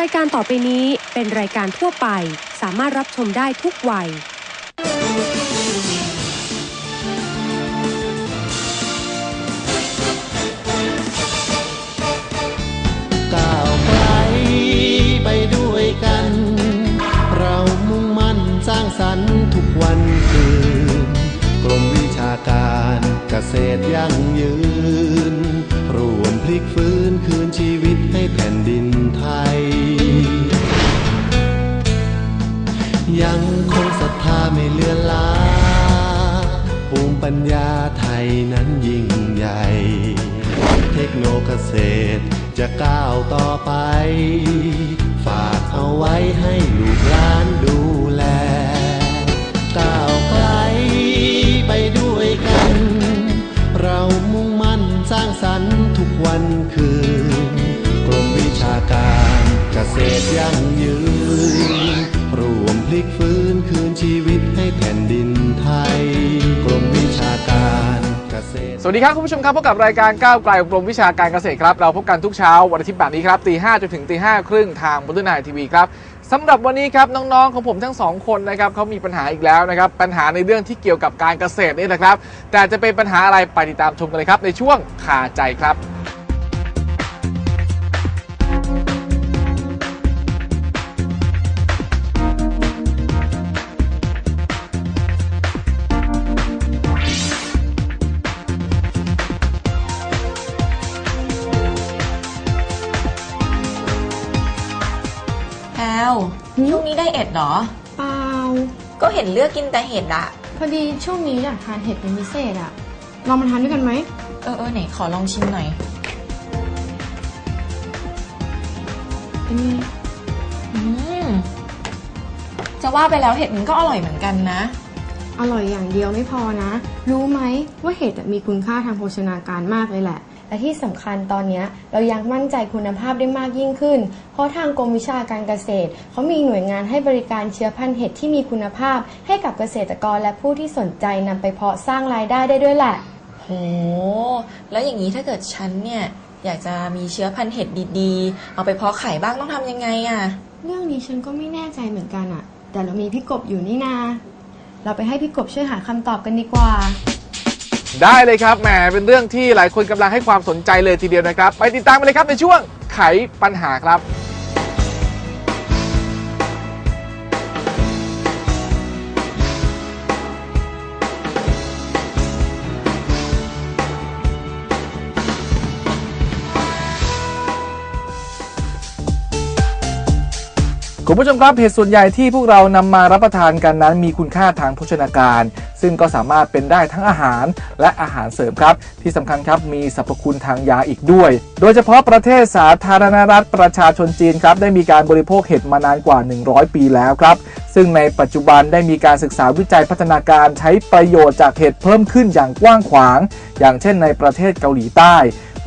รายการต่อไปนี้เป็นรายการทั่วไป สามารถรับชมได้ทุกวัย ก้าวไกลไปด้วยกัน เรามุ่งมั่นสร้างสรรค์ทุกวันคืน กรมวิชาการเกษตรยั่งยืน รวมพลิกฟื้นคืนชีวิตให้แผ่นดินไทย นั้นยิ่งใหญ่ เทคโนเกษตรจะก้าวต่อไป ฝากเอาไว้ให้ลูกหลานดูแล ก้าวไกลไปด้วยกัน เรามุ่งมั่นสร้างสรรค์ทุกวันคืน กรมวิชาการเกษตรยั่งยืน วัสดีครับคุณผู้ชมครับพบกับรายการก้าวไกลกรมวิชาการเกษตรครับ เราพบกันทุกเช้าวันอาทิตย์แบบนี้ครับตีห้าจนถึงตีห้าครึ่งทางบนนายทีวีครับสำหรับวันนี้ครับน้องๆของผมทั้งสองคนนะครับเขามีปัญหาอีกแล้วนะครับปัญหาในเรื่องที่เกี่ยวกับการเกษตรนี่แหละครับ แต่จะเป็นปัญหาอะไรไปติดตามชมกันเลยครับในช่วงคาใจครับ เอ็ดเหรอ เปล่าก็เห็นเลือกกินแต่เห็ดอะพอดีช่วงนี้อยากทานเห็ดเป็นพิเศษอะเรามาทานด้วยกันไหมเออเออไหนขอลองชิมหน่อยเป็นไงอืมจะว่าไปแล้วเห็ดมันก็อร่อยเหมือนกันนะ อร่อยอย่างเดียวไม่พอนะ รู้ไหมว่าเห็ดอะมีคุณค่าทางโภชนาการมากเลยแหละ และที่สำคัญตอนนี้เรายังมั่นใจคุณภาพได้มากยิ่งขึ้น เพราะทางกรมวิชาการเกษตรเขามีหน่วยงานให้บริการเชื้อพันธุ์เห็ดที่มีคุณภาพ ให้กับเกษตรกรและผู้ที่สนใจนำไปเพาะสร้างรายได้ได้ด้วยแหละโหแล้วอย่างนี้ถ้าเกิดฉันเนี่ยอยากจะมีเชื้อพันธุ์เห็ดดีๆ เอาไปเพาะขายบ้างต้องทำยังไงอะเรื่องนี้ฉันก็ไม่แน่ใจเหมือนกันอะแต่เรามีพี่กบอยู่นี่นา เราไปให้พี่กบช่วยหาคำตอบกันดีกว่า ได้เลยครับแหมเป็นเรื่องที่หลายคนกำลังให้ความสนใจเลยทีเดียวนะครับ ไปติดตามกันเลยครับในช่วงไขปัญหาครับ คุณผู้ชมครับเห็ดส่วนใหญ่ที่พวกเรานำมารับประทานกันนั้น มีคุณค่าทางโภชนาการ ซึ่งก็สามารถเป็นได้ทั้งอาหารและอาหารเสริมครับ ที่สำคัญครับมีสรรพคุณทางยาอีกด้วย โดยเฉพาะประเทศสาธารณรัฐประชาชนจีนครับได้มีการบริโภคเห็ดมานานกว่า 100 ปีแล้วครับซึ่งในปัจจุบันได้มีการศึกษาวิจัยพัฒนาการใช้ประโยชน์จากเห็ดเพิ่มขึ้นอย่างกว้างขวาง อย่างเช่นในประเทศเกาหลีใต้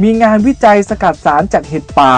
มีงานวิจัยสกัดสารจากเห็ดป่า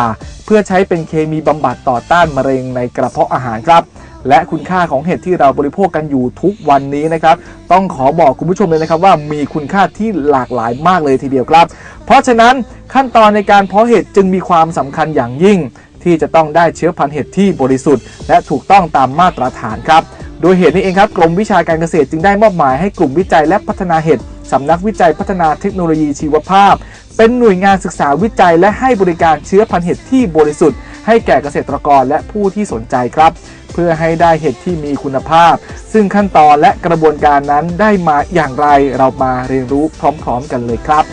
เพื่อใช้เป็นเคมีบำบัดต่อต้านมะเร็งในกระเพาะอาหารครับ และคุณค่าของเห็ดที่เราบริโภคกันอยู่ทุกวันนี้นะครับ ต้องขอบอกคุณผู้ชมเลยนะครับว่ามีคุณค่าที่หลากหลายมากเลยทีเดียวครับ เพราะฉะนั้นขั้นตอนในการเพาะเห็ดจึงมีความสำคัญอย่างยิ่ง ที่จะต้องได้เชื้อพันธุ์เห็ดที่บริสุทธิ์ และถูกต้องตามมาตรฐานครับ โดยเหตุนี้เองครับกรมวิชาการเกษตรจึงได้มอบหมายให้กลุ่มวิจัยและพัฒนาเห็ดสำนักวิจัยพัฒนาเทคโนโลยีชีวภาพ เป็นหน่วยงานศึกษาวิจัยและให้บริการเชื้อพันธุ์เห็ดที่บริสุทธิ์ให้แก่เกษตรกรและผู้ที่สนใจครับ เพื่อให้ได้เห็ดที่มีคุณภาพ ซึ่งขั้นตอนและกระบวนการนั้นได้มาอย่างไรเรามาเรียนรู้พร้อม ๆ กันเลยครับ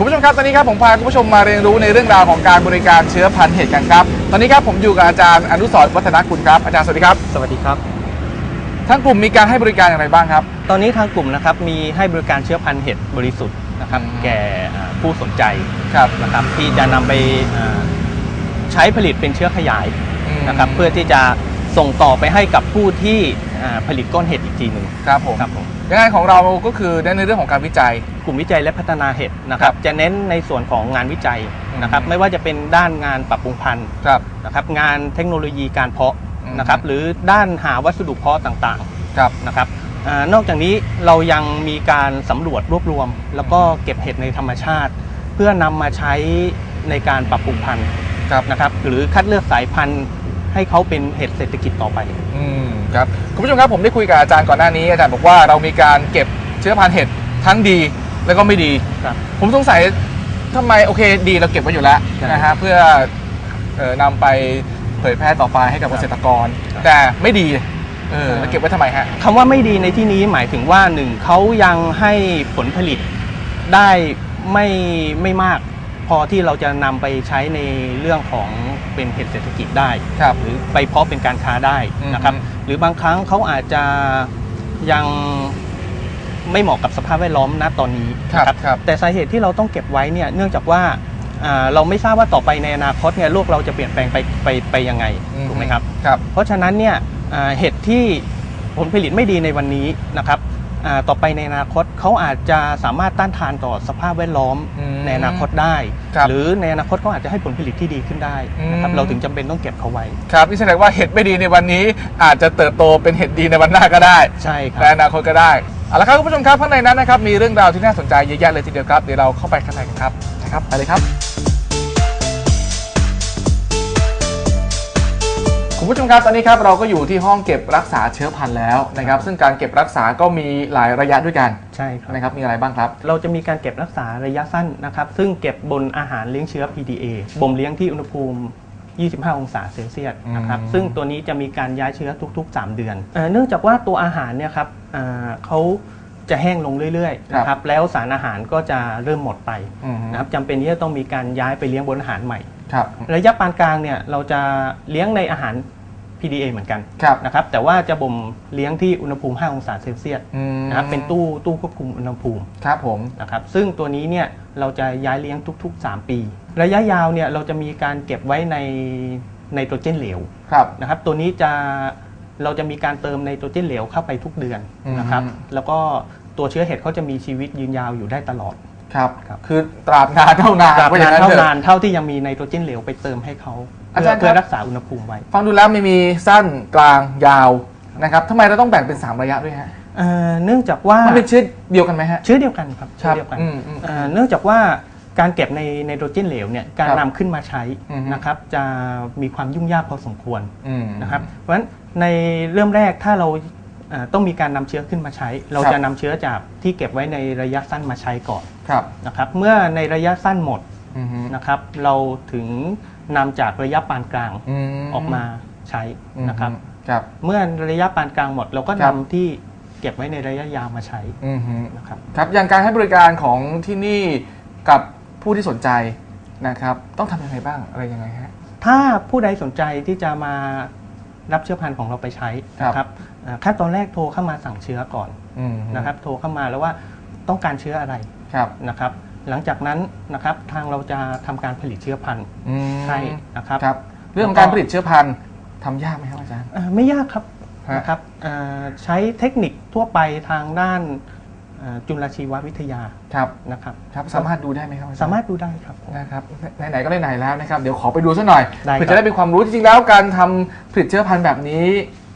คุณผู้ชมครับตอนนี้ครับผมพาคุณผู้ชมมาเรียนรู้ในเรื่องราวของการบริการเชื้อพันธุ์เห็ดกันครับ ตอนนี้ครับผมอยู่กับอาจารย์อนุสรณ์วัฒนคุณครับอาจารย์สวัสดีครับสวัสดีครับ ทั้งกลุ่มมีการให้บริการอย่างไรบ้างครับ ตอนนี้ทางกลุ่มนะครับมีให้บริการเชื้อพันธุ์เห็ดบริสุทธิ์นะครับอืมแก่อ่าผู้สนใจครับนะครับที่จะนำไปอ่าใช้ผลิตเป็นเชื้อขยายนะครับเพื่อที่จะส่งต่อไปให้กับผู้ที่อ่าผลิตก้อนเห็ดอีกทีหนึ่งครับผมครับผม งานของเราก็คือเน้นในเรื่องของการวิจัยก ลุ่มวิจัยและพัฒนาเห็ดนะคครัรับบจะเน้นในส่วนของงานวิจัยนะครับอืมไม่ว่าจะเป็นด้านงานปรับปรุงพันธุ์ครับนะครับ งานเทคโนโลยีการเพาะอืมนะครับ หรือด้านหาวัสดุเพาะต่างครับๆนะครับอานอกจากนี้เรายังมีการสำรวจรวบรวม แล้วก็เก็บเห็ดในธรรมชาติ เพื่อนำมาใช้ในการปรับปรุงพันธุ์ครับนะครับหรือคัดเลือกสายพันธุ์ให้เขาเป็นเห็ดเศรษฐกิจต่อไปอืมครับคุณผู้ชมครับผมได้คุยกับอาจารย์ก่อนหน้านี้อาจารย์บอกว่าเรามีการเก็บเชื้อพันธุ์เห็ดทั้งดี แล้วก็ไม่ดี ครับ ผมสงสัยทำไมโอเคดีเราเก็บไว้อยู่แล้วใช่นะฮะเพื่อเอ่อนำไปเผยแพร่ต่อไปให้กับครัเกบษตรกร ครับแต่ไม่ดีเออแล้วเก็บไว้ทำไมฮะ คำว่าไม่ดีในที่นี้หมายถึงว่าหนึ่งเขายังให้ผลผลิตได้ไม่ไม่มาก พอที่เราจะนำไปใช้ในเรื่องของเป็นเห็ดเศรษฐกิจได้ ครับ หรือไปเพาะเป็นการค้าได้นะครับ อืม หรือบางครั้งเขาอาจจะยัง ไม่เหมาะกับสภาพแวดล้อมณตอนนี้ครับนะครับครับ แต่สาเหตุที่เราต้องเก็บไว้เนี่ยเนื่องจากว่าอ่าเราไม่ทราบว่าต่อไปในอนาคตเนี่ยโลกเราจะเปลี่ยนแปลงไปไปไปยังไงถูกไหมครับครับ เพราะฉะนั้นเนี่ยอ่าเห็ดที่ผลผลิตไม่ดีในวันนี้นะครับอ่าต่อไปในอนาคตเขาอาจจะสามารถต้านทานต่อสภาพแวดล้อมอืมในอนาคตได้ครับหรือในอนาคตเขาอาจจะให้ผลผลิตที่ดีขึ้นได้นะครับอืมเราถึงจำเป็นต้องเก็บเขาไว้ครับนี่แสดงว่าเห็ดไม่ดีในวันนี้อาจจะเติบโตเป็นเห็ดดีในวันหน้าก็ได้ ใช่คในรับอนาคตก็ได้ เอาละครับคุณผู้ชมครับข้างในนั้นนะครับมีเรื่องราวที่น่าสนใจเยอะแยะเลยทีเดียวครับเดี๋ยวเราเข้าไปข้างในกันครับนะครับไปเลยครับ คุณผู้ชมครับตอนนี้ครับเราก็อยู่ที่ห้องเก็บรักษาเชื้อพันธุ์แล้วนะครับ ซึ่งการเก็บรักษาก็มีหลายระยะด้วยกันใช่ครับ นะครับมีอะไรบ้างครับ เราจะมีการเก็บรักษาระยะสั้นนะครับ ซึ่งเก็บบนอาหารเลี้ยงเชื้อ PDA บ่มเลี้ยงที่อุณหภูมิ 25 องศาเซลเซียสนะครับอืมซึ่งตัวนี้จะมีการย้ายเชื้อทุก ๆ 3 เดือนเอ่อเนื่องจากว่าตัวอาหารเนี่ยครับอ่าเขาจะแห้งลงเรื่อยๆนะครับแล้วสารอาหารก็จะเริ่มหมดไปอืมนะครับจำเป็นที่จะต้องมีการย้ายไปเลี้ยงบนอาหารใหม่ครับระยะปานกลางเนี่ยเราจะเลี้ยงในอาหาร PDA เหมือนกันครับนะครับแต่ว่าจะบ่มเลี้ยงที่อุณหภูมิ 5 องศาเซลเซียสอืมนะครับเป็นตู้ตู้ควบคุมอุณหภูมิครับผมนะครับซึ่งตัวนี้เนี่ย เราจะย้ายเลี้ยงทุก ๆ 3 ปี ระยะยาวเนี่ยเราจะมีการเก็บไว้ในไนโตรเจนเหลวครับ นะครับ ตัวนี้จะเราจะมีการเติมไนโตรเจนเหลวเข้าไปทุกเดือนอืมนะครับแล้วก็ตัวเชื้อเห็ดเขาจะมีชีวิตยืนยาวอยู่ได้ตลอด ครับ ครับ คือตราบนานเท่านานตราบว่อย่นางนถเท่าอะ นานเท่าที่ยังมีไนโตรเจนเหลวไปเติมให้เขาอาเพื่จาอรย์เพื่คอรับรักษาอุณหภูมิไว้ ฟังดูแล้วไม่มีสั้นกลางยาวนะครับทำไมเราต้องแบ่งเป็น 3 ระยะด้วยฮะ เอ่อเนื่องจากว่ามันเป็นเชื้อเดียวกันไหมฮะ เชื้อเดียวกันครับครัเชื้อบเดียวกันอืมอืมเอ่อเนื่องจากว่าการเก็บในไนโตรเจนเหลวเนี่ยการครับนำขึ้นมาใช้อือฮึ นะครับจะมีความยุ่งยากพอสมควร อืม นะครับเพราะฉะนั้นในเริ่มแรกถ้าเราเอ่อต้องมีการนำเชื้อขึ้นมาใช้ เราครับ จะนำเชื้อจากที่เก็บไว้ในระยะสั้นมาใช้ก่อนครับนะครับเมื่อในระยะสั้นหมดอืมนะครับ เราถึงนำจากระยะปานกลางมออกมาใช้นะครับ ครับ เมื่อระยะปานกลางหมด เราก็ครันำบ ที่ เก็บไว้ในระยะยาวมาใช้อืมฮึนะครับครับอย่างการให้บริการของที่นี่กับผู้ที่สนใจนะครับ ต้องทำยังไงบ้างอะไรยังไงฮะ ถ้าผู้ใดสนใจที่จะมารับเชื้อพันธุ์ของเราไปใช้ครับนะครับเอ่อขั้นตอนแรกโทรเข้ามาสั่งเชื้อก่อนอืมฮึนะครับ โทรเข้ามาแล้วว่าต้องการเชื้ออะไรครับนะครับ หลังจากนั้นนะครับทางเราจะทำการผลิตเชื้อพันธุ์อืมให้นะครับ ครับ เรื่องของการผลิตเชื้อพันธุ์ทำยากไหมครับอาจารย์ เอ่อไม่ยากครับฮะ นะครับเอ่อใช้เทคนิคทั่วไปทางด้านเอ่อจุลชีววิทยาครับนะครับครับสามารถดูได้ไหมครับอจย์สามารถดูได้ครับผมนะครับไหนๆก็ไหนๆแล้วนะครับ เดี๋ยวขอไปดูสักหน่อยได้ครับเพื่อจะได้เป็นความรู้จริงๆแล้วการทำผลิตเชื้อพันธุ์แบบนี้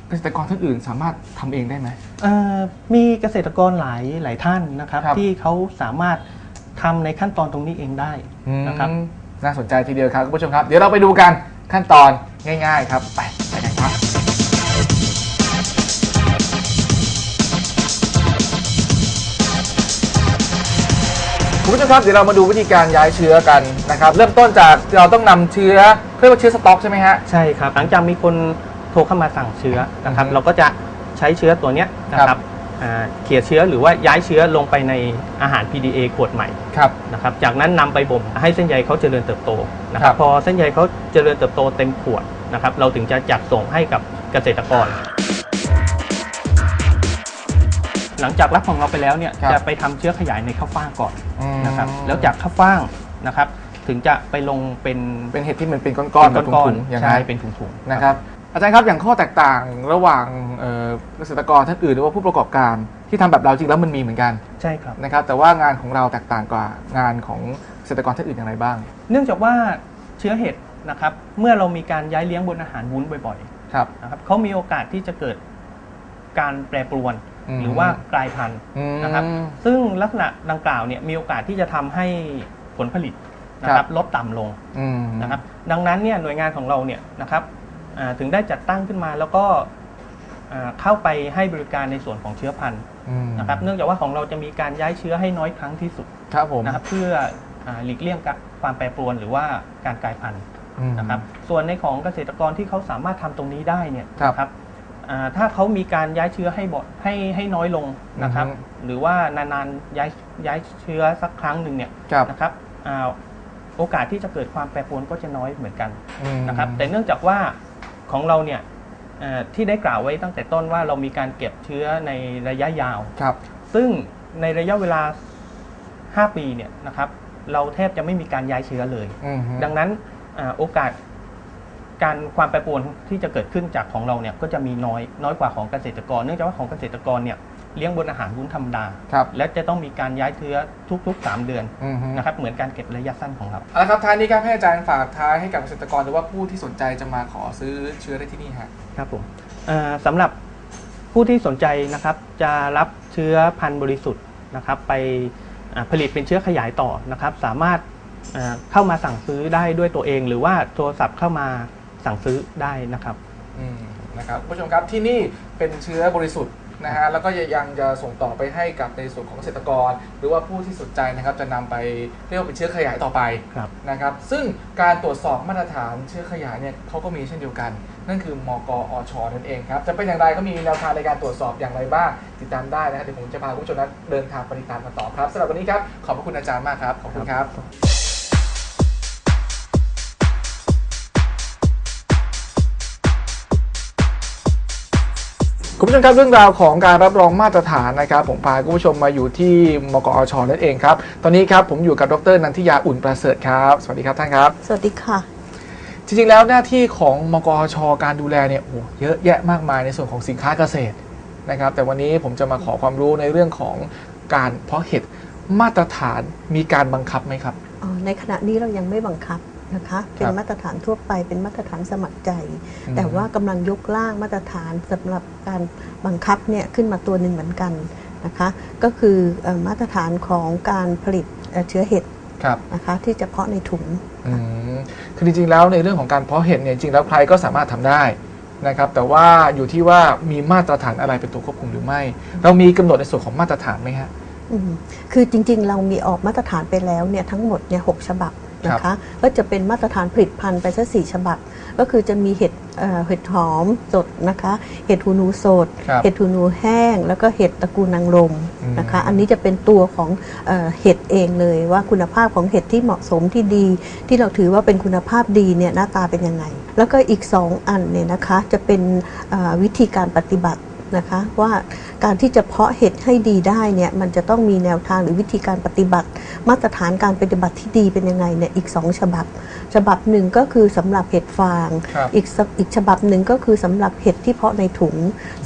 เกษตรกรท่านอื่นสามารถทำเองได้ไหมเอ่อมีเกษตรกรหลายหลายท่านนะครับครับที่เขาสามารถทำในขั้นตอนตรงนี้เองได้นะครับอืมน่าสนใจทีเดียวครับคุณผู้ชมครับ เดี๋ยวเราไปดูกันขั้นตอนง่าย ๆ ครับไป คุณผู้ชมครับเดี๋ยวเรามาดูวิธีการย้ายเชื้อกันนะครับ เริ่มต้นจากเราต้องนำเชื้อเรียกว่าเชื้อสต็อกใช่ไหมฮะ ใช่ครับ หลังจากมีคนโทรเข้ามาสั่งเชื้อนะครับ อือฮึเราก็จะใช้เชื้อตัวเนี้ยนะคครัรับบ อ่าเขี่ยเชื้อหรือว่าย้ายเชื้อลงไปในอาหาร PDA ขวดใหม่ครับ นะครับ จากนั้นนำไปบ่มให้เส้นใยเขาเจริญเติบโตนะคครัรับ บ พอเส้นใยเขาเจริญเติบโตเต็มขวดนะครับ เราถึงจะจัดส่งให้กับเกษตรกร หลังจากรับของเราไปแล้วเนี่ยครับ จะไปทำเชื้อขยายในข้าวฟ่างก่อนอืมนะครับแล้วจากข้าวฟ่างนะครับถึงจะไปลงเป็นเป็นเห็ดที่มันเป็นก้อนๆแบบก้อถุนงๆอย่างใช่นั้นเป็นถุงๆ นะครับ อาจารย์ครับอย่างข้อแตกต่างระหว่างเอ่อเกษตรกรท่านอื่นหรือว่าผู้ประกอบการที่ทำแบบเราจริงแล้วมันมีเหมือนกันใช่ครับ นะครับ แต่ว่างานของเราแตกต่างกว่างานของเกษตรกรท่านอื่นอย่างไรบ้างเนื่องจากว่าเชื้อเห็ดนะครับ เมื่อเรามีการย้ายเลี้ยงบนอาหารวุ้นบ่อยครับ ๆนะครับเขามีโอกาสที่จะเกิดการแปรปรวนอืม หรือว่ากลายพันธุ์อืมนะครับซึ่งลักษณะดังกล่าวเนี่ยมีโอกาสที่จะทำให้ผลผลิตนะครับลดต่ำลงอืมนะครับดังนั้นเนี่ยหน่วยงานของเราเนี่ยนะครับอ่าถึงได้จัดตั้งขึ้นมาแล้วก็อ่าเข้าไปให้บริการในส่วนของเชื้อพันธุ์อืมนะครับเนื่องจากว่าของเราจะมีการย้ายเชื้อให้น้อยครั้งที่สุดครับผมนะครับเพื่ออ่าหลีกเลี่ยงกับความแปรปรวนหรือว่าการกลายพันธุ์อืมนะครับส่วนในของเกษตรกรที่เขาสามารถทำตรงนี้ได้เนี่ยครับนะครับอ่า ถ้าเขามีการย้ายเชื้อให้บ่อยให้ให้น้อยลงนะครับอือฮึหรือว่านานๆย้ายย้ายเชื้อสักครั้งหนึ่งเนี่ยครับนะครับอ่าโอกาสที่จะเกิดความแปรปรวนก็จะน้อยเหมือนกันอืมนะครับ แต่เนื่องจากว่าของเราเนี่ยเอ่อที่ได้กล่าวไว้ตั้งแต่ต้นว่าเรามีการเก็บเชื้อในระยะยาวครับ ซึ่งในระยะเวลา 5 ปีเนี่ยนะครับ เราแทบจะไม่มีการย้ายเชื้อเลยอืมดังนั้นอ่าโอกาส การความแปรปรวนที่จะเกิดขึ้นจากของเราเนี่ยก็จะมีน้อยน้อยกว่าของเกษตรกร เนื่องจากว่าของเกษตรกรเนี่ยเลี้ยงบนอาหารวุ้นธรรมดา ครับและจะต้องมีการย้ายเชื้อทุกๆ 3 เดือนอืมนะครับเหมือนการเก็บระยะสั้นของเรา เอาละครับท้ายนี้ครับให้อาจารย์ฝากท้ายให้กับเกษตรกรหรือว่าผู้ที่สนใจจะมาขอซื้อเชื้อได้ที่นี่ฮะ ครับผมเอ่อสำหรับผู้ที่สนใจนะครับจะรับเชื้อพันธุ์บริสุทธิ์นะครับไปอ่าผลิตเป็นเชื้อขยายต่อนะครับ สามารถเอ่อเข้ามาสั่งซื้อได้ด้วยตัวเอง หรือว่าโทรศัพท์เข้ามา สั่งซื้อได้นะครับ อืมนะครับผู้ชมครับที่นี่เป็นเชื้อบริสุทธิ์นะฮะแล้วก็ยังจะส่งต่อไปให้กับในส่วนของเกษตรกร หรือว่าผู้ที่สนใจนะครับจะนำไปเรียกว่าเป็นเชื้อขยายต่อไปครับ นะครับ ซึ่งการตรวจสอบมาตรฐานเชื้อขยายเนี่ยเขาก็มีเช่นเดียวกัน นั่นคือมกอชนั่นเองครับจะเป็นอย่างไรเขามีแนวทางในการตรวจสอบอย่างไรบ้างติดตามได้นะครับเดี๋ยวผมจะพาคุณผู้ชมนั้นเดินทางไปติดตามกันต่อครับสำหรับวันนี้ครับขอบพระคุณอาจารย์มากครับขอบคุณครับ คุณผู้ชมครับเรื่องราวของการรับรองมาตรฐานนะครับ ผมพาคุณผู้ชมมาอยู่ที่มกอชนั่นเองครับ ตอนนี้ครับผมอยู่กับดรนันทิยาอุ่นประเสริฐครับ สวัสดีครับท่านครับ สวัสดีค่ะ จริงๆแล้วหน้าที่ของมกอชการดูแลเนี่ยโอ้โหเยอะแยะมากมายในส่วนของสินค้าเกษตรนะครับ แต่วันนี้ผมจะมาขอความรู้ในเรื่องของการเพาะเห็ดมาตรฐานมีการบังคับไหมครับอ๋อในขณะนี้เรายังไม่บังคับ นะคะ เป็นครับมาตรฐานทั่วไปเป็นมาตรฐานสมัครใจอืมแต่ว่ากำลังยกร่างมาตรฐานสำหรับการบังคับเนี่ยขึ้นมาตัวหนึ่งเหมือนกันนะคะก็คือเอ่อมาตรฐานของการผลิตเอ่อเชื้อเห็ดครับนะคะที่จะเพาะในถุงอืมคือจริงๆแล้วในเรื่องของการเพาะเห็ดเนี่ยจริงๆแล้วใครก็สามารถทำได้นะครับแต่ว่าอยู่ที่ว่ามีมาตรฐานอะไรเป็นตัวควบคุมหรือไม่ เรามีกำหนดในส่วนของมาตรฐานไหมฮะอืมคือจริงๆ เรามีออกมาตรฐานไปแล้วเนี่ยทั้งหมดเนี่ยหกฉบับ นะครัคะบก็จะเป็นมาตรฐานผลิตภัณฑ์ไปสักสี่ฉบับ ก็คือจะมีเห็ดเอ่อเห็ดหอมสดนะคะ เห็ดหูหนูสดครับเห็ดหูหนูแห้ง แล้วก็เห็ดตระกูลนางรมอืมนะคะ อันนี้จะเป็นตัวของเอ่อเห็ดเองเลยว่าคุณภาพของเห็ดที่เหมาะสมที่ดี ที่เราถือว่าเป็นคุณภาพดีเนี่ยหน้าตาเป็นยังไง แล้วก็อีก 2 อันเนี่ยนะคะจะเป็นเอ่อวิธีการปฏิบัติ นะคะว่าการที่จะเพาะเห็ดให้ดีได้เนี่ยมันจะต้องมีแนวทางหรือวิธีการปฏิบัติ มาตรฐานการปฏิบัติที่ดีเป็นยังไงเนี่ยอีก 2 ฉบับ ฉบับหนึ่งก็คือสำหรับเห็ดฟางครับอีกสอีกฉบับหนึ่งก็คือสำหรับเห็ดที่เพาะในถุง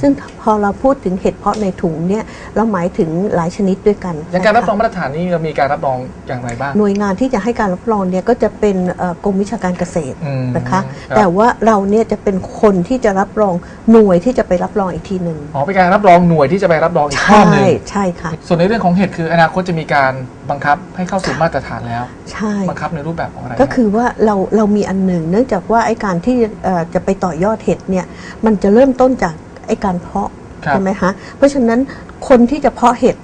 ซึ่งพอเราพูดถึงเห็ดเพาะในถุงเนี่ยเราหมายถึงหลายชนิดด้วยกันอย่างการรับรองนะคะมาตรฐานนี้เรามีการรับรองอย่างไรบ้างหน่วยงานที่จะให้การรับรองเนี่ยก็จะเป็นเอ่อกรมวิชาการเกษตรอืมนะคะครับแต่ว่าเราเนี่ยจะเป็นคนที่จะรับรองหน่วยที่จะไปรับรองอีกทีหนึ่งอ๋อเป็นการรับรองหน่วยที่จะไปรับรองอีกข้อหนึ่งใช่ค่ะ ส่วนในเรื่องของเห็ดคืออนาคตจะมีการบังคับให้เข้าสู่มาตรฐานแล้ว ใช่บังคับในรูปแบบของอะไร ก็คือว่าเราเรามีอันหนึ่งเนื่องจากว่าไอ้การที่เอ่อจะไปต่อยอดเห็ดเนี่ยมันจะเริ่มต้นจากไอ้การเพาะครับใช่ไหมคะเพราะฉะนั้นคนที่จะเพาะเห็ด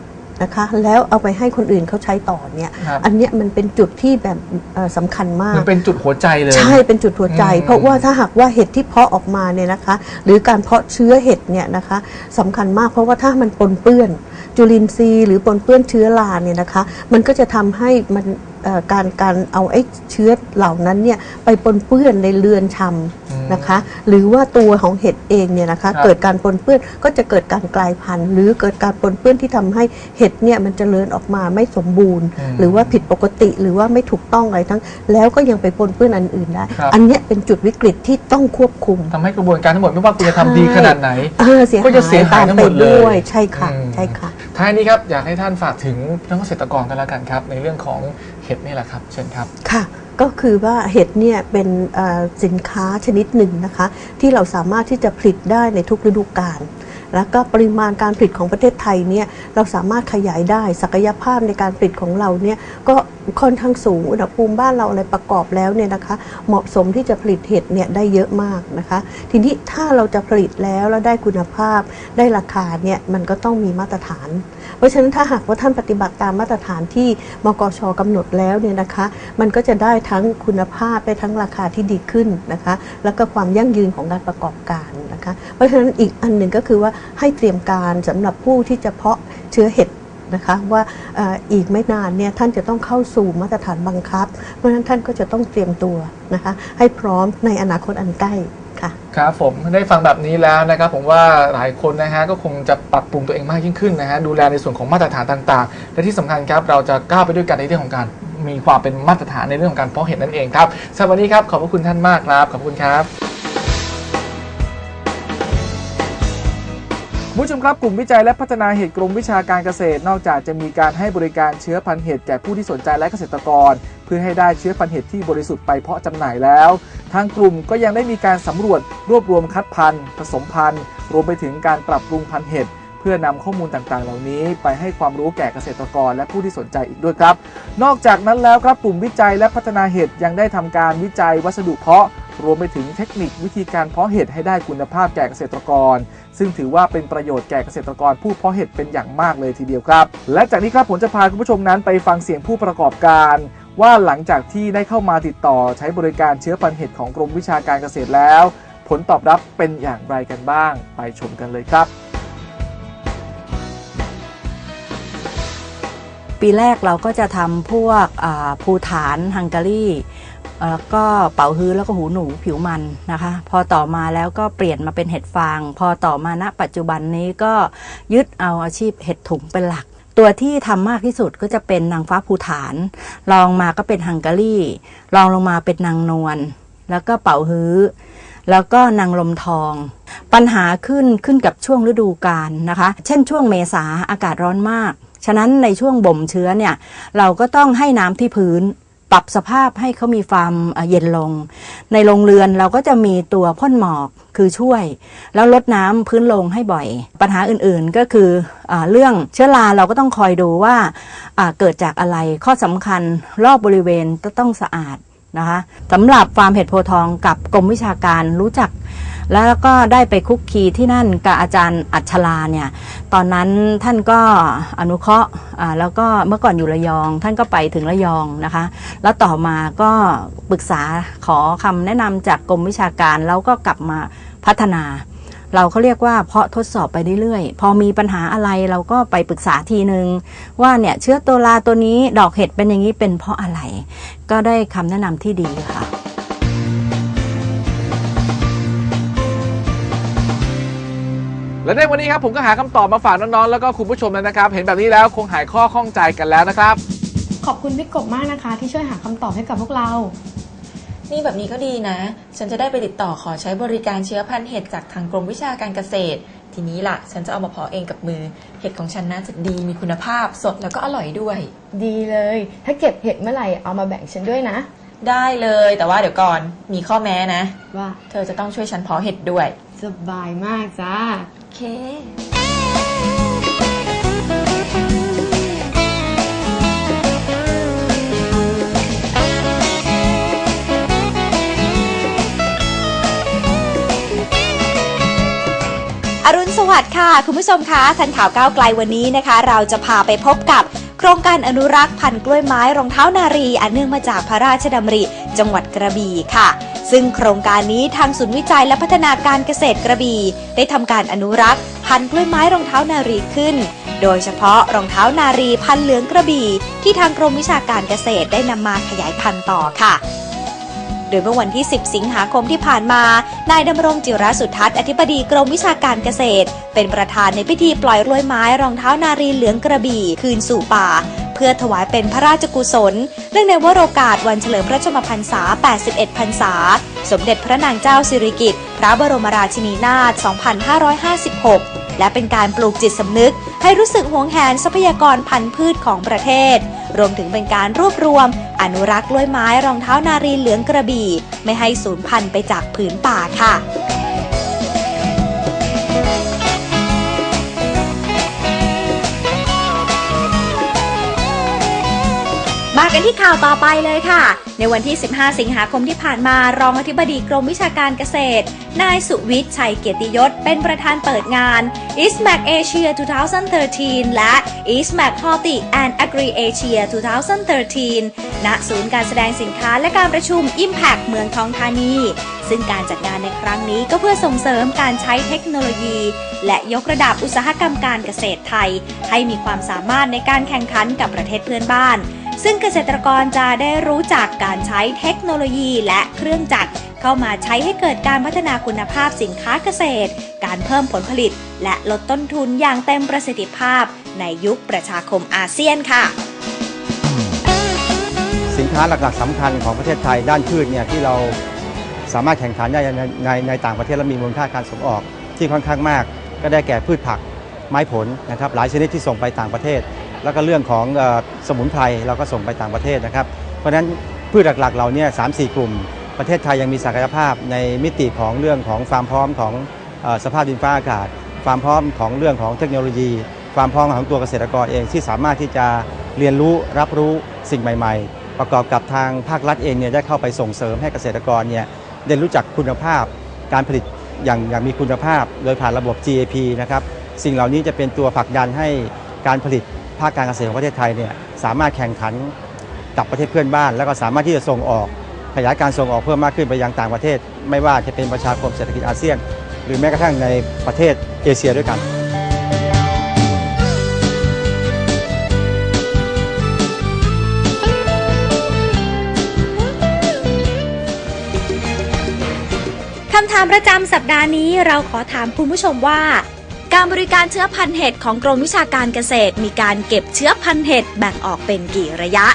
นะคะ แล้วเอาไปให้คนอื่นเขาใช้ต่อเนี่ย ครับ อันเนี้ยมันเป็นจุดที่แบบเอ่อสำคัญมากมันเป็นจุดหัวใจเลย ใช่เป็นจุดหัวใจ อืมเพราะว่าถ้าหากว่าเห็ดที่เพาะออกมาเนี่ยนะคะ หรือการเพาะเชื้อเห็ดเนี่ยนะคะสำคัญมากเพราะว่าถ้ามันปนเปื้อน จุลินทรีย์หรือปนเปื้อนเชื้อราเนี่ยนะคะ มันก็จะทำให้มันเอ่อ การการเอาไอ้เชื้อเหล่านั้นเนี่ยไปปนเปื้อนในเรือนชำนะคะ หรือว่าตัวของเห็ดเองเนี่ยนะคะครับเกิดการปนเปื้อนก็จะเกิดการกลายพันธุ์ หรือเกิดการปนเปื้อนที่ทำให้เห็ดเนี่ยมันจเจริญออกมาไม่สมบูรณ์อืมหรือว่าผิดปกติหรือว่าไม่ถูกต้องอะไรทั้ง แล้วก็ยังไปปนเปื้อนอันอื่นได้ครับอันเนี้ยเป็นจุดวิกฤตที่ต้องควบคุมทำให้กระบวนการทั้งหมดไม่ว่าคุณจะทำดีขนาดไหนเออเสียก็จะเสียหายทั้งหมดเลยตาไปด้วยใช่ค่ะอืมใช่ค่ะ ท้ายนี้ครับอยากให้ท่านฝากถึงพี่น้องเกษตรกรกันแล้วกันครับ ในเรื่องของเห็ดนี่แหละครับ เชิญครับ ค่ะ ก็คือว่าเห็ดเนี่ยเป็นสินค้าชนิดหนึ่งนะคะ ที่เราสามารถที่จะผลิตได้ในทุกฤดูกาล แล้วก็ปริมาณการผลิตของประเทศไทยเนี่ยเราสามารถขยายได้ศักยภาพในการผลิตของเราเนี่ยก็ค่อนข้างสูงอุณหภูมิบ้านเราอะไรประกอบแล้วเนี่ยนะคะเหมาะสมที่จะผลิตเห็ดเนี่ยได้เยอะมากนะคะ ทีนี้ถ้าเราจะผลิตแล้วแล้วได้คุณภาพได้ราคาเนี่ยมันก็ต้องมีมาตรฐาน เพราะฉะนั้นถ้าหากว่าท่านปฏิบัติตามมาตรฐานที่มกชกำหนดแล้วเนี่ยนะคะ มันก็จะได้ทั้งคุณภาพได้ทั้งราคาที่ดีขึ้นนะคะ แล้วก็ความยั่งยืนของการประกอบการนะคะ เพราะฉะนั้นอีกอันหนึ่งก็คือว่าให้เตรียมการสำหรับผู้ที่จะเพาะเชื้อเห็ดนะคะว่าอีกไม่นานเนี่ยท่านจะต้องเข้าสู่มาตรฐานบังคับ เพราะฉะนั้นท่านก็จะต้องเตรียมตัวนะคะให้พร้อมในอนาคตอันใกล้ค่ะครับผมได้ฟังแบบนี้แล้วนะครับผมว่าหลายคนนะฮะก็คงจะปรับปรุงตัวเองมากยิ่งขึ้นนะฮะดูแลในส่วนของมาตรฐานต่างๆ และที่สำคัญครับเราจะก้าวไปด้วยกันในเรื่องของการมีความเป็นมาตรฐานในเรื่องของการเพาะเห็ดนั่นเองครับสำหรับวันนี้ครับขอบพระคุณท่านมากครับขอบคุณครับ ผู้ชมครับกลุ่มวิจัยและพัฒนาเห็ดกรมวิชาการเกษตร นอกจากจะมีการให้บริการเชื้อพันธุ์เห็ดแก่ผู้ที่สนใจและเกษตรกร เพื่อให้ได้เชื้อพันธุ์เห็ดที่บริสุทธิ์ไปเพาะจำหน่ายแล้ว ทางกลุ่มก็ยังได้มีการสำรวจรวบรวมคัดพันธุ์ ผสมพันธุ์ รวมไปถึงการปรับปรุงพันธุ์เห็ด พื่อนำข้อมูลต่างๆ เหล่านี้ ไปให้ความรู้แก่เกษตรกร และผู้ที่สนใจอีกด้วยครับ นอกจากนั้นแล้วครับกลุ่มวิจัยและพัฒนาเห็ดยังได้ทำการวิจัยวัสดุเพาะ รวมไปถึงเทคนิควิธีการเพาะเห็ดให้ได้คุณภาพแก่เกษตรกร ซึ่งถือว่าเป็นประโยชน์แก่เกษตรกรผู้เพาะเห็ดเป็นอย่างมากเลยทีเดียวครับ และจากนี้ครับผมจะพาคุณผู้ชมนั้นไปฟังเสียงผู้ประกอบการว่าหลังจากที่ได้เข้ามาติดต่อใช้บริการเชื้อพันธุ์เห็ดของกรมวิชาการเกษตรแล้ว ผลตอบรับเป็นอย่างไรกันบ้าง ไปชมกันเลยครับ ปีแรกเราก็จะทำพวกภูฐานฮังการีแล้วก็เป่าฮื้อแล้วก็หูหนูผิวมันนะคะ พอต่อมาแล้วก็เปลี่ยนมาเป็นเห็ดฟาง พอต่อมาณปัจจุบันนี้ก็ยึดเอาอาชีพเห็ดถุงเป็นหลัก ตัวที่ทำมากที่สุดก็จะเป็นนางฟ้าภูฐาน รองมาก็เป็นฮังการีรองลงมาเป็นนางนวลแล้วก็เป่าฮื้อแล้วก็นางลมทอง ปัญหาขึ้นขึ้นกับช่วงฤดูกาลนะคะ เช่นช่วงเมษาอากาศร้อนมาก ฉะนั้นในช่วงบ่มเชื้อเนี่ยเราก็ต้องให้น้ำที่พื้นปรับสภาพให้เขามีความเย็นลง ในโรงเรือนเราก็จะมีตัวพ่นหมอกคือช่วย แล้วลดน้ำพื้นลงให้บ่อย ปัญหาอื่นๆก็คืออเรื่องเชื้อราเราก็ต้องคอยดูว่าเกิดจากอะไรข้อสำคัญรอบบริเวณจะต้องสะอาดนะคะสำหรับฟาร์มเห็ดโพทองกับกรมวิชาการรู้จัก แล้วก็ได้ไปคุกคีที่นั่นกับอาจารย์อัชลาเนี่ยตอนนั้นท่านก็อนุเคราะห์แล้วก็เมื่อก่อนอยู่ระยอง ท่านก็ไปถึงระยองนะคะ แล้วต่อมาก็ปรึกษาขอคำแนะนำจากกรมวิชาการ แล้วก็กลับมาพัฒนา เราเขาเรียกว่าเพาะทดสอบไปเรื่อยๆ พอมีปัญหาอะไรเราก็ไปปรึกษาทีนึง ว่าเนี่ยเชื้อตัวลาตัวนี้ดอกเห็ดเป็นอย่างนี้เป็นเพราะอะไร ก็ได้คำแนะนำที่ดีค่ะ และในวันนี้ครับผมก็หาคำตอบมาฝากน้องๆแล้วก็คุณผู้ชมแล้วนะครับ เห็นแบบนี้แล้วคงหายข้อข้องใจกันแล้วนะครับ ขอบคุณพี่กบมากนะคะ ที่ช่วยหาคำตอบให้กับพวกเรา นี่แบบนี้ก็ดีนะ ฉันจะได้ไปติดต่อขอใช้บริการเชื้อพันธุ์เห็ดจากทางกรมวิชาการเกษตร ทีนี้ล่ะ ฉันจะเอามาเพาะเองกับมือ เห็ดของฉันน่าจะดีมีคุณภาพสดแล้วก็อร่อยด้วย ดีเลย ถ้าเก็บเห็ดเมื่อไหร่เอามาแบ่งฉันด้วยนะได้เลยแต่ว่าเดี๋ยวก่อนมีข้อแม้นะ ว่า เธอจะต้องช่วยฉันเพาะเห็ดด้วย สบายมากจ้าโอ เค อรุณสวัสดิ์ค่ะ คุณผู้ชมคะทันข่าวก้าวไกลวันนี้นะคะ เราจะพาไปพบกับ โครงการอนุรักษ์พันธุ์กล้วยไม้รองเท้านารีอันเนื่องมาจากพระราชดำริ จังหวัดกระบี่ค่ะ ซึ่งโครงการนี้ทางศูนย์วิจัยและพัฒนาการเกษตรกระบี่ได้ทำการอนุรักษ์พันธุ์กล้วยไม้รองเท้านารีขึ้น โดยเฉพาะรองเท้านารีพันธุ์เหลืองกระบี่ที่ทางกรมวิชาการเกษตรได้นำมาขยายพันธุ์ต่อค่ะ ยเมื่อวันที่ 10 สิงหาคมที่ผ่านมา นายดำรงจิรสุทัศน์อธิบดีกรมวิชาการเกษตร เป็นประธานในพิธีปล่อยรวยไม้รองเท้านารีเหลืองกระบี่ คืนสู่ป่า เพื่อถวายเป็นพระราชกุศล เนื่องในวโรกาสวันเฉลิมพระชนมพรรษา 81 พรรษา สมเด็จพระนางเจ้าสิริกิติ์พระบรมราชินีนาถ 2556 และเป็นการปลูกจิตสำนึก ให้รู้สึกหวงแหนทรัพยากรพันธุ์พืชของประเทศ รวมถึงเป็นการรวบรวม อนุรักษ์กล้วยไม้รองเท้านารีเหลืองกระบี่ ไม่ให้สูญพันธุ์ไปจากผืนป่าค่ะ กันที่ข่าวต่อไปเลยค่ะ ในวันที่ 15 สิงหาคมที่ผ่านมารองอธิบดีกรมวิชาการเกษตร นายสุวิทย์ชัยเกียรติยศ เป็นประธานเปิดงาน EastMac Asia 2013 และ EastMac Horti and Agri Asia 2013 ณ ศูนย์การแสดงสินค้าและการประชุม Impact เมืองทองธานี ซึ่งการจัดงานในครั้งนี้ก็เพื่อส่งเสริมการใช้เทคโนโลยี และยกระดับอุตสาหกรรมการเกษตรไทย ให้มีความสามารถในการแข่งขันกับประเทศเพื่อนบ้าน ซึ่งเกษตรกรจะได้รู้จักการใช้เทคโนโลยีและเครื่องจักรเข้ามาใช้ให้เกิดการพัฒนาคุณภาพสินค้าเกษตร การเพิ่มผลผลิต และลดต้นทุนอย่างเต็มประสิทธิภาพ ในยุคประชาคมอาเซียนค่ะ สินค้าหลักๆสำคัญของประเทศไทยด้านพืชเนี่ยที่เราสามารถแข่งขันได้ในในในต่างประเทศและมีมูลค่าการส่งออกที่ค่อนข้างมาก ก็ได้แก่พืชผักไม้ผลนะครับหลายชนิดที่ส่งไปต่างประเทศ แล้วก็เรื่องของสมุนไพรเราก็ส่งไปต่างประเทศนะครับ เพราะฉะนั้นพืชหลักๆ เราเนี่ยสามสี่กลุ่ม ประเทศไทยยังมีศักยภาพในมิติของเรื่องของความพร้อมของสภาพดินฟ้าอากาศ ความพร้อมของเรื่องของเทคโนโลยี ความพร้อมของตัวเกษตรกรเองที่สามารถที่จะเรียนรู้รับรู้สิ่งใหม่ ๆ ประกอบกับทางภาครัฐเองเนี่ยได้เข้าไปส่งเสริมให้เกษตรกรเนี่ยได้รู้จักคุณภาพการผลิตอย่างอย่างมีคุณภาพ โดยผ่านระบบ GAP นะครับสิ่งเหล่านี้จะเป็นตัวผลักดันให้การผลิต ภาคการเกษตรของประเทศไทยเนี่ยสามารถแข่งขันกับประเทศเพื่อนบ้าน แล้วก็สามารถที่จะส่งออกขยายการส่งออกเพิ่มมากขึ้นไปยังต่างประเทศ ไม่ว่าจะเป็นประชาคมเศรษฐกิจอาเซียน หรือแม้กระทั่งในประเทศเอเชียด้วยกันคำถามประจำสัปดาห์นี้เราขอถามคุณผู้ชมว่า การบริการเชื้อพันธุ์เห็ดของกรมวิชาการเกษตร มีการเก็บเชื้อพันธุ์เห็ดแบ่งออกเป็นกี่ระยะ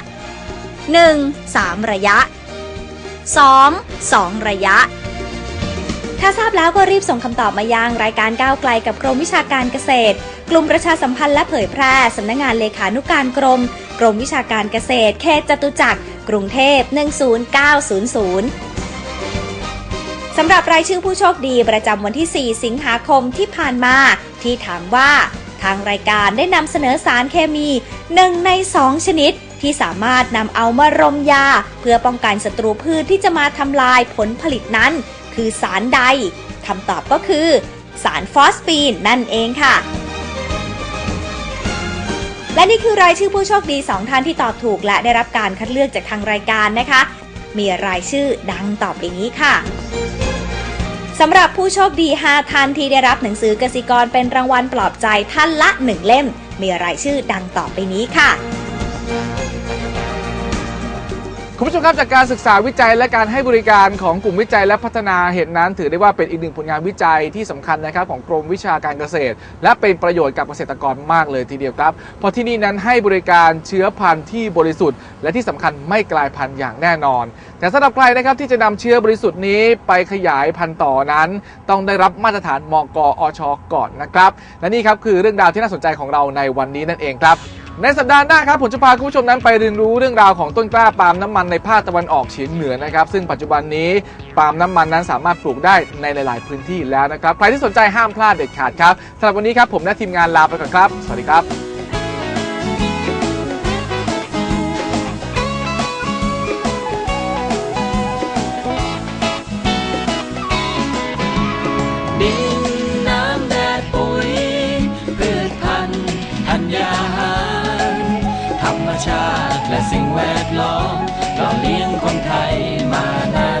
1. 3 ระยะ 2. 2 ระยะ ถ้าทราบแล้วก็รีบส่งคำตอบมายังรายการก้าวไกลกับกรมวิชาการเกษตร กลุ่มประชาสัมพันธ์และเผยแพร่สำนักงงานเลขานุการกรม กรมวิชาการเกษตรเขตจตุจักรกรุงเทพ 10900ำหรับรายชื่อผู้โชคดีประจำวันที่ 4 สิงหาคมที่ผ่านมา ที่ถามว่าทางรายการได้นำเสนอสารเคมี 1 ใน 2 ชนิด ที่สามารถนำเอามารมยา เพื่อป้องกันศัตรูพืชที่จะมาทำลายผลผลิตนั้น คือสารใดคำตอบก็คือ สารฟอสฟีนนั่นเองค่ะ และนี่คือรายชื่อผู้โชคดี 2 ท่านที่ตอบถูกและได้รับการคัดเลือกจากทางรายการนะคะ มีรายชื่อดังต่อไปนี้ค่ะ สำหรับผู้โชคดี 5 ท่านที่ได้รับหนังสือกสิกรเป็นรางวัลปลอบใจท่านละ 1 เล่ม มีรายชื่อดังต่อไปนี้ค่ะ คุณผู้ชมครับจากการศึกษาวิจัยและการให้บริการของกลุ่มวิจัยและพัฒนาเห็ดนั้น ถือได้ว่าเป็นอีกหนึ่งผลงานวิจัยที่สำคัญนะครับของกรมวิชาการเกษตร และเป็นประโยชน์กับเกษตรกรมากเลยทีเดียวครับ เพราะที่นี่นั้นให้บริการเชื้อพันธุ์ที่บริสุทธิ์ และที่สำคัญไม่กลายพันธุ์อย่างแน่นอน แต่สำหรับใครนะครับที่จะนำเชื้อบริสุทธิ์นี้ไปขยายพันธุ์ต่อนั้น ต้องได้รับมาตรฐานมกอชก่อนนะครับและนี่ครับคือเรื่องราวที่น่าสนใจของเราในวันนี้นั่นเองครับ ในสัปดาห์หน้าครับผมจะพาคุณผู้ชมนั้นไปเรียนรู้เรื่องราวของต้นกล้าปาล์มน้ำมันในภาคตะวันออกเฉียงเหนือนะครับ ซึ่งปัจจุบันนี้ปาล์มน้ำมันนั้นสามารถปลูกได้ในหลาย ๆ พื้นที่แล้วนะครับ ใครที่สนใจห้ามพลาดเด็ดขาดครับสำหรับวันนี้ครับผมและทีมงานลาไปก่อนครับ สวัสดีครับ สิ่งแวดล้อมเราเลี้ยงคนไทยมานานแสนน